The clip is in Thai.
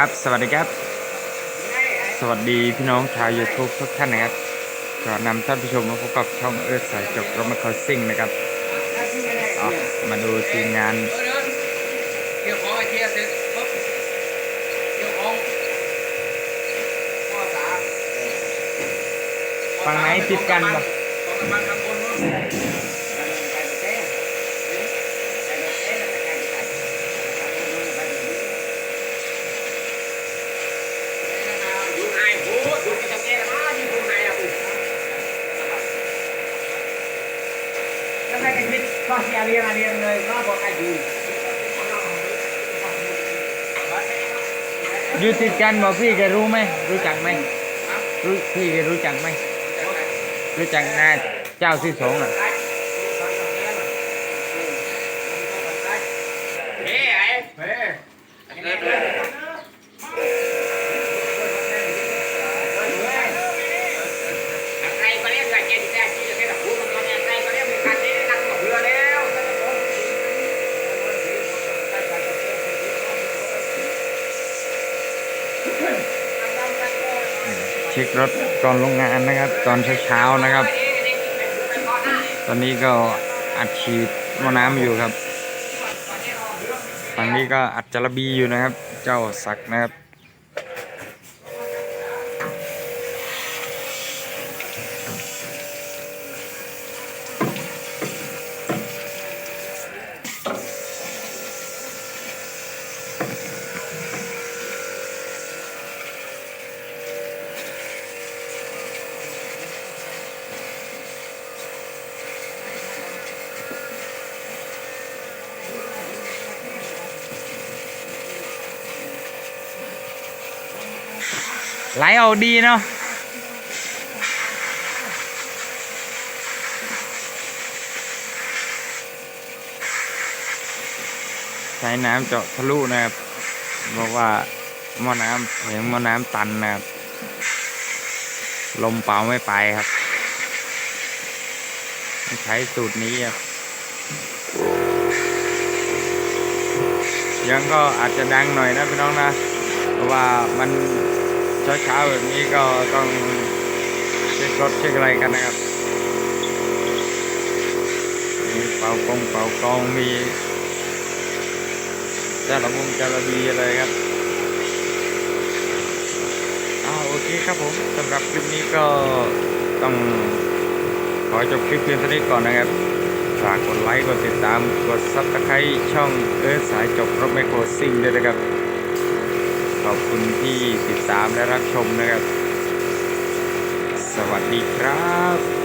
ครับ สวัสดีครับ สวัสดีพี่น้องชาว YouTube ทุกท่านนะครับก็นำท่านผู้ชมมาพบกับช่องเอิร์ธสายจบรถมาคอซิ่งนะครับมาดูทีมงานเกี่ยวของไอเทียเสร็จปุ๊บเกี่ยวของข้อสามฝั่งไหนติดกันบ่ของน้ำมันข้างบนนู้นอยู่ไหนโอ้อยู่ที่ตรงนี้นะมาอยู่ตรงไหนอะปุ๊ แล้วใคร กันคิดก็เสียเรียงอะเรียงเลยก็บอกใครยืนอยู่ติดกันบอกพี่แกรู้ไหมรู้จักไหมรู้พี่แกรู้จักไหมรู้จักนาเจ้าที่สองอะเฮ้ไอ้เฮ้เดินเลยใครก็เรียกใครเจนแท้ที่จะให้กับผู้กำกับใครก็เรียกมีคันนี้นั่งกับเรือแล้ว เช็ครถก่อนลงงานนะครับ ตอนเช้าๆนะครับ ตอนนี้ก็อัดฉีดมอน้ำอยู่ครับฝั่งนี้ก็อัดจระบีอยู่นะครับ เจ้าศักนะครับ ไหลออกดีเนาะใช้น้ำเจาะทะลุนะครับบอกว่าหม้อน้ำเห็นหม้อน้ำตันนะครับลมเป่าไม่ไปครับ ใช้สูตรนี้ครับยังก็อาจจะดังหน่อยนะพี่น้องนะ เพราะว่ามัน เช้าๆแบบนี้ก็ต้องเช็ครถเช็คอะไรกันนะครับ มีเป่ากงเป่ากองมีจาระมงจาระบีอะไรครับอ้าวโอเคครับผมสำหรับคลิปนี้ก็ต้องขอจบคลิปเพียงเท่านี้ก่อนนะครับฝากกดไลค์กดติดตามกดซับสไครต์ช่องเอิร์ธสายจบรถไมโครซิ่งด้วยนะครับ ขอบคุณที่ติดตามและรับชมนะครับ สวัสดีครับ